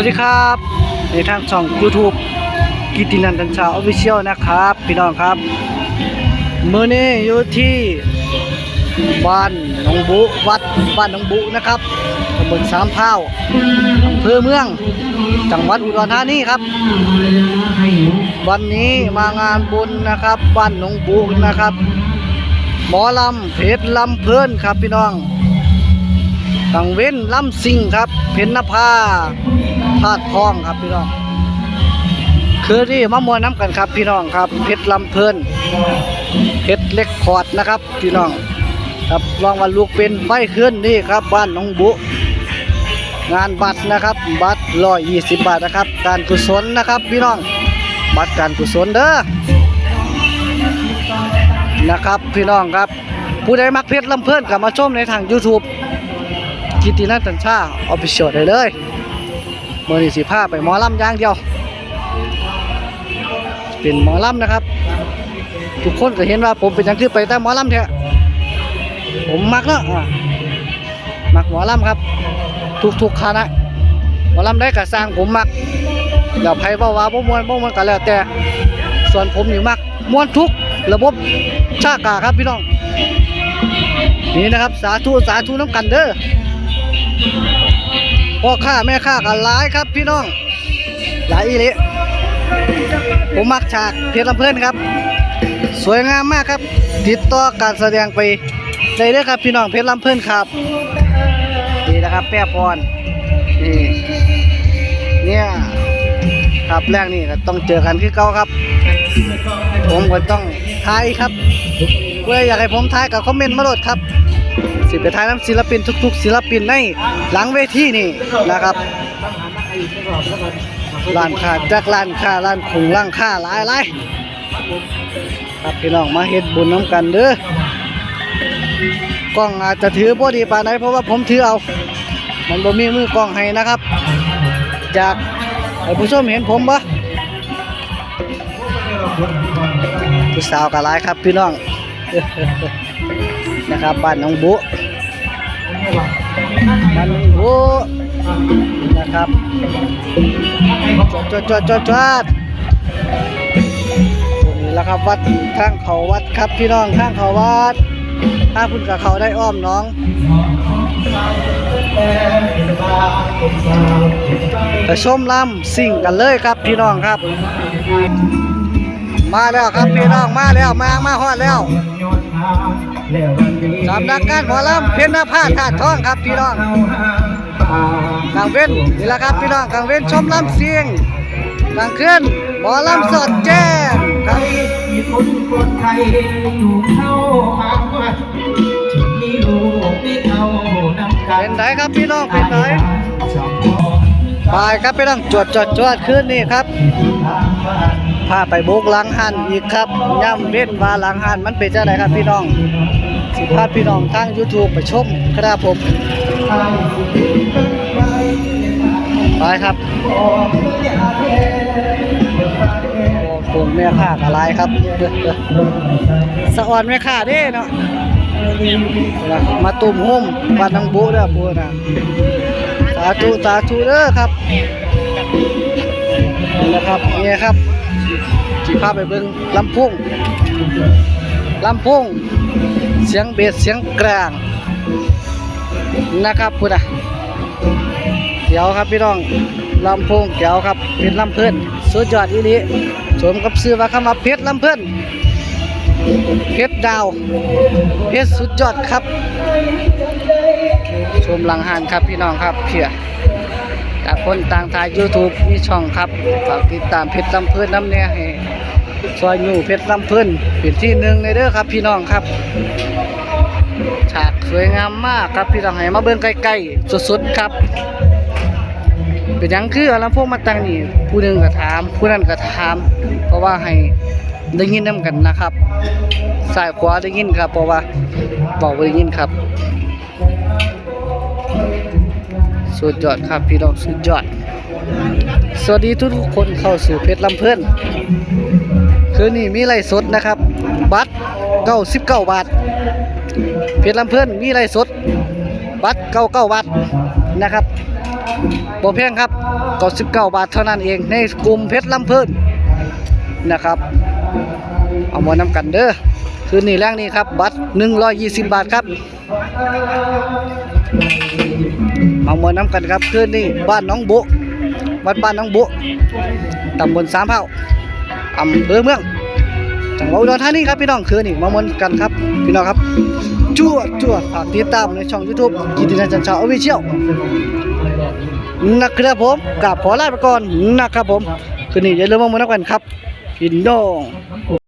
วัสดีครับ ในทางช่อง YouTube กิตินันตันชาออฟฟิเชียลนะครับ พี่น้องครับเมื่อนี้อยู่ที่บ้านหนองบุวัดบ้านหนองบุนะครับตำบลสามเท้าอำเภอเมือง จังหวัดอุดรธานีครับ วันนี้มางานบุญนะครับบ้านหนองบุนะครับ หมอลำเพชรลำเพลินครับพี่น้องกังเว้นลำสิงครับ เพนนภา ธาตุทองครับพี่น้อง คือที่มามวนน้ำกันครับพี่น้องครับเพชรลำเพลินเพชรเล็กคอร์ดนะครับพี่น้อง ครับลองวันลูกเป็นไฟขึ้นนี่ครับ บ้านน้องบุงานบัตรนะครับ บัตรร้อยยี่สิบบาทนะครับ การกุศลนะครับพี่น้อง บัตรการกุศลเด้อนะครับพี่น้องครับ ผู้ใดมักเพชรลำเพลินกับมาชมในทาง YouTube กิตินันตันชาออฟฟิเชียลได้เลย มื่อนี้สิพาไปหมอลำย่างเดียว เป็นหมอลำนะครับ ทุกคนก็เห็นว่าผมเป็นย่างคือไปแต่หมอลำเถอะผมมักเนาะมักหมอลำครับ ทุกๆคณะหมอลำได้กระสร้างผมมักอย่าไพ่บ่าว่าบ่มวนบ่มวนก็แล้วแต่ ส่วนผมนี่มักมวนทุกระบบชากาครับพี่น้อง นี่นะครับสาธุสาธุน้ำกันเด้อ พ่อค้าแม่ค้ากันหลายครับพี่น้อง หลายอีหลิผมมักฉากเพชรลำเพลินครับ สวยงามมากครับ ติดต่อการแสดงไปได้เลยครับพี่น้องเพชรลำเพลินครับนี่นะครับแป้พรนี่เนี่ยครับแรกนี่ก็ต้องเจอกันคือเก่าครับ ผมก็ต้องทายครับเพื่ออยากให้ผมทายกับคอมเมนต์มาโหลดครับ สิไปทายน้ำศิลปินทุก ๆ ศิลปินในหลังเวทีนี่นะครับร้านค้าจักร้านค้าร้านคงร้านค้าหลายหลายครับพี่น้องมาเฮ็ดบุญน้ำกันเด้อกล้องอาจจะถือบ่ดีปานไหนเพราะว่าผมถือเอา มันบ่มีมือกล้องให้นะครับ จากให้ผู้ชมเห็นผมบ่ผู้สาวก็หลายครับพี่น้อง นะครับบ้านน้องบุบ้านน้องบุนะครับจวดจวดจวดจวดตรงนี้แหละครับวัดข้างเขาวัดครับพี่น้องข้างเขาวัดถ้าพุ่นกับเขาได้อ้อมน้องไปชมลำสิ่งกันเลยครับพี่น้องครับ มาแล้วครับพี่น้องมาแล้วมามาฮอดแล้ว สำนักงานหมอลำเพ็ญนภาถาดทองครับพี่น้องกลางเว้นนี่แหละครับพี่น้องกลางเว้นชมลำเสียงกลางคืนหมอลำสดแจ้งครับมีคนคนไทยอยู่เข้าหาวัดถึงมีลูกมีเท่านำกันเป็นไหนครับพี่น้องเป็นไหนสองคนไปครับพี่น้องจวดจวดจวดขึ้นนี่ครับ พาไปบุกหลังหันอีกครับย่ำเว้นว่าหลังหันมันเป็นจะไหนครับพี่น้อง สิพาพี่น้องทาง YouTube ไปชมครับผมไปครับโอ้คงแม่ค้าอะไรครับสะอ่อนแม่ค้าเด้เนาะมาตุ่มหุ่มบ้านนังบุเด้อปูนะสาธุสาธุเด้อครับนี่นะครับนี่ครับ จีพาไปเบิ่งลำพุ่งลำพุ่งเสียงเบสเสียงกลาง นะครับพูดนะเดี๋ยวครับพี่น้องลำโพงเดี๋ยวครับเพชรลำเพิ่อนสุดยอดอีหลีสมกับซื้อว่าคำว่าเพชรลำเพิ่อนเพชรดาวเพชรสุดยอดครับ ชมหลังหานครับพี่น้องครับเพีย จากคนต่างทาย YouTube มีช่องครับฝากติดตามเพชรลำเพิ่นน้ำเนี่ยให้ซอยอยู่เพชรลำเพิ่นเป็นที่หนึ่งในเด้อครับ พี่น้องครับ ฉากสวยงามมากครับพี่น้องให้มาเบิ่งใกล้ๆสุดๆครับ เป็นยังคืออาลำโพงมาตั้งนี่ผู้หนึ่งก็ถาม ผู้นั้นก็ถาม เพราะว่าให้ได้ยินนํกันนะครับซ้ายขวาได้ยินครับ เพราะว่าบอกได้ยินครับ สุดยอดครับพี่น้องสุดยอด สวัสดีทุกๆคนเข้าสู่เพชรลำเพื่อนคืนนี้มีไลฟ์สดนะครับ บัตร99บเก้าบาท เพชรลำเพื่อนมีไลฟ์สด บัตร99บาทนะครับบ่แพงครับ99บเก้าบาทเท่านั้นเองในกลุ่มเพชรลำเพิ่อนนะครับ เอามานำกันเด้อคืนนี้แรงนี้ครับ บัตร120บาทครับ เอามานำกันครับคืนนี้บ้านน้องบุวัดบ้านน้องบุตำบลสามเผ่าอำเภอเมืองจังหวัดอุดรธานีครับพี่น้องคืนนี้มามวนกันครับพี่น้องครับจั่วจั่วฝากติดตามในช่อง YouTube กิตินันจันทราออฟฟิเชียลนะครับผมกับขอลาไปก่อนนะครับผมคืนนี้อย่าลืมมามวนกันครับพี่น้อง